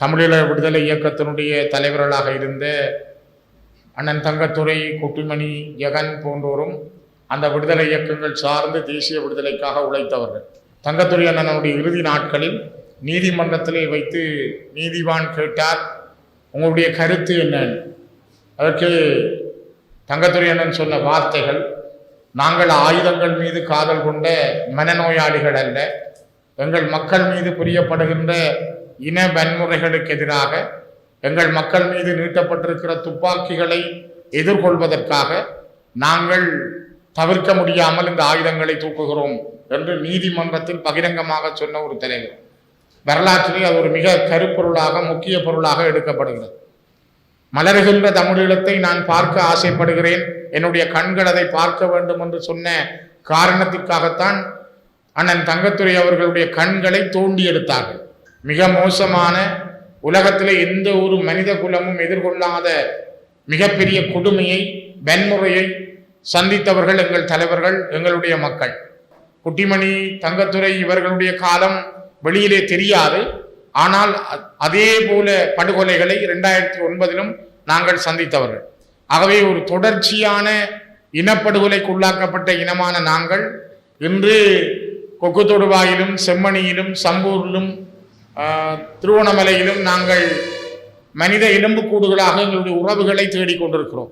தமிழீழ விடுதலை இயக்கத்தினுடைய தலைவர்களாக இருந்த அண்ணன் தங்கத்துறை குட்டிமணி ஜெகன் போன்றோரும் அந்த விடுதலை இயக்கங்கள் சார்ந்து தேசிய விடுதலைக்காக உழைத்தவர்கள். தங்கத்துறை அண்ணனுடைய இறுதி நாட்களில் நீதிமன்றத்திலே வைத்து நீதிவான் கேட்டார். உங்களுடைய கருத்து என்ன? அதற்கு தங்கத்துறை அண்ணன் சொன்ன வார்த்தைகள் நாங்கள் ஆயுதங்கள் மீது காதல் கொண்ட மனநோயாளிகள் அல்ல எங்கள் மக்கள் மீது புரியப்படுகின்ற இன வன்முறைகளுக்கு எதிராக எங்கள் மக்கள் மீது நீட்டப்பட்டிருக்கிற துப்பாக்கிகளை எதிர்கொள்வதற்காக நாங்கள் தவிர்க்க முடியாமல் இந்த ஆயுதங்களை தூக்குகிறோம் என்று நீதிமன்றத்தில் பகிரங்கமாக சொன்ன ஒரு தலைவர். வரலாற்றிலே அது ஒரு மிக கருப்பொருளாக முக்கிய பொருளாக எடுக்கப்படுகிறது. மலர்கின்ற தமிழீழத்தை நான் பார்க்க ஆசைப்படுகிறேன். என்னுடைய கண்கள் அதை பார்க்க வேண்டும் என்று சொன்ன காரணத்திற்காகத்தான் அண்ணன் தங்கத்துரை அவர்களுடைய கண்களை தோண்டி எடுத்தார்கள். மிக மோசமான உலகத்தில் எந்த ஒரு மனித குலமும் எதிர்கொள்ளாத மிகப்பெரிய கொடுமையை வன்முறையை சந்தித்தவர்கள் எங்கள் தலைவர்கள் எங்களுடைய மக்கள். குட்டிமணி தங்கத்துரை இவர்களுடைய காலம் வெளியிலே தெரியாது. ஆனால் அதே போல படுகொலைகளை ரெண்டாயிரத்தி ஒன்பதிலும் நாங்கள் சந்தித்தவர்கள். ஆகவே ஒரு தொடர்ச்சியான இனப்படுகொலைக்கு உள்ளாக்கப்பட்ட இனமான நாங்கள் இன்று கொக்கு தொடுவாயிலும் செம்மணியிலும் சம்பூரிலும் திருவோணமலையிலும் நாங்கள் மனித எலும்புக்கூடுகளாக எங்களுடைய உறவுகளை தேடிக் கொண்டிருக்கிறோம்